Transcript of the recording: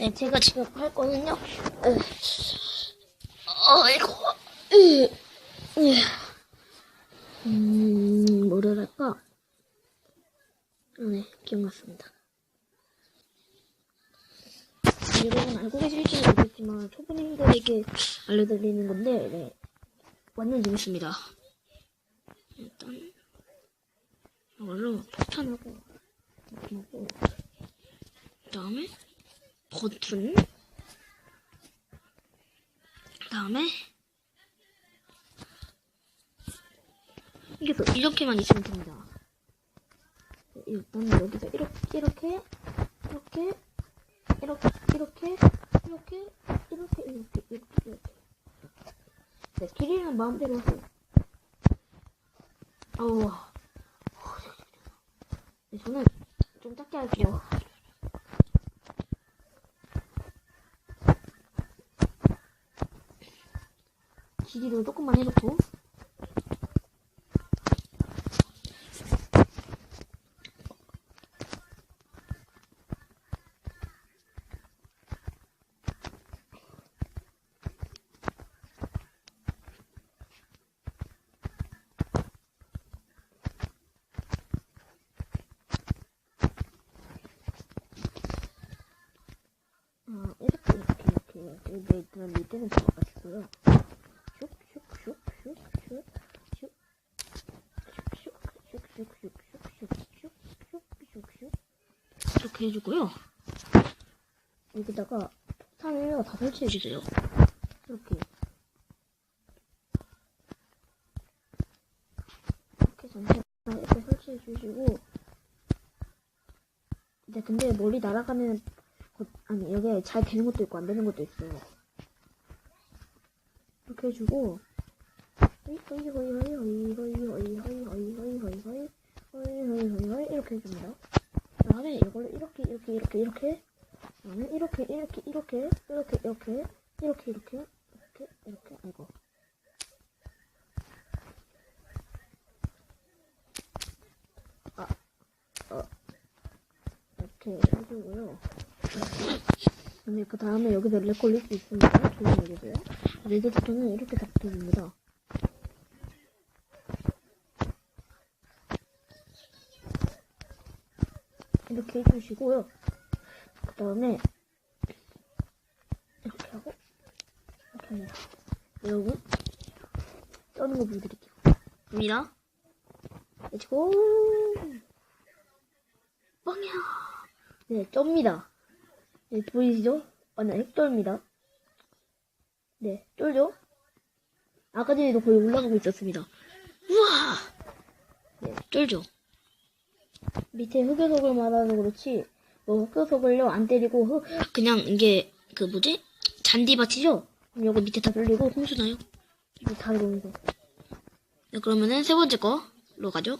네, 제가 지금 할 거는요. 에, 아이고, 으, 으. 음, 뭐를 할까? 아, 네, 기억났습니다. 여러분 알고 계실지 모르겠지만 초보님들에게 알려드리는 건데, 네, 완전 재밌습니다. 일단 이걸로 폭탄하고 하고 그다음에 버튼 그 다음에 이게 또 이렇게만 있으면 됩니다. 일단 여기서 이렇게 이렇게 이렇게 이렇게 이렇게 이렇게 이렇게 이렇게 이렇게 이렇게 네, 길이는 마음대로 하세요. 어우 네, 저는 좀 작게 할게요. 길이도 조금만 해놓고 어, 이렇게 이렇게 이렇게 근데 일단 밑에는 잡아주고요. 이렇게 해주고요. 여기다가 폭탄을 다 설치해주세요. 이렇게 이렇게 전체 다 이렇게 설치해주시고 네, 근데 멀리 날아가면 거- 아니 여기 잘 되는 것도 있고 안 되는 것도 있어요. 이렇게 해주고 허이 허이 허이 허이 허이 허이 허이 허이 허이 허이 허이 허이 허이 허이 허이 허이 이렇게 해줍니다. 그다음에 이걸로 이렇게 이렇게 이렇게 이렇게 그다음에 이렇게 이렇게 이렇게 이렇게 이렇게 이렇게 이렇게 이렇게 이렇게 아이고 아 어. 이렇게 해주고요. 근데 그 다음에 여기서 렉 걸릴 수 있으니까 조심히 해주세요. 레드스톤은 이렇게 잡힙니다. 이렇게 해주시고요. 그 다음에 이렇게 하고 이렇게 합니다. 여러분 떠는 거 보여드릴게요. 입니다. 렛츠고 뻥이야. 네, 쩝니다. 네, 보이시죠? 완전 핵돌입니다. 네, 쫄죠? 아까 전에도 거의 올라가고 있었습니다. 우와! 네, 쫄죠? 밑에 흑요석을 말아서 그렇지, 뭐 흑요석을요, 안 때리고, 흑, 그냥 이게, 그 뭐지? 잔디밭이죠? 요거 밑에 다 돌리고, 홍수나요? 이거 다 들어오면서. 네, 그러면은 세 번째 거로 가죠.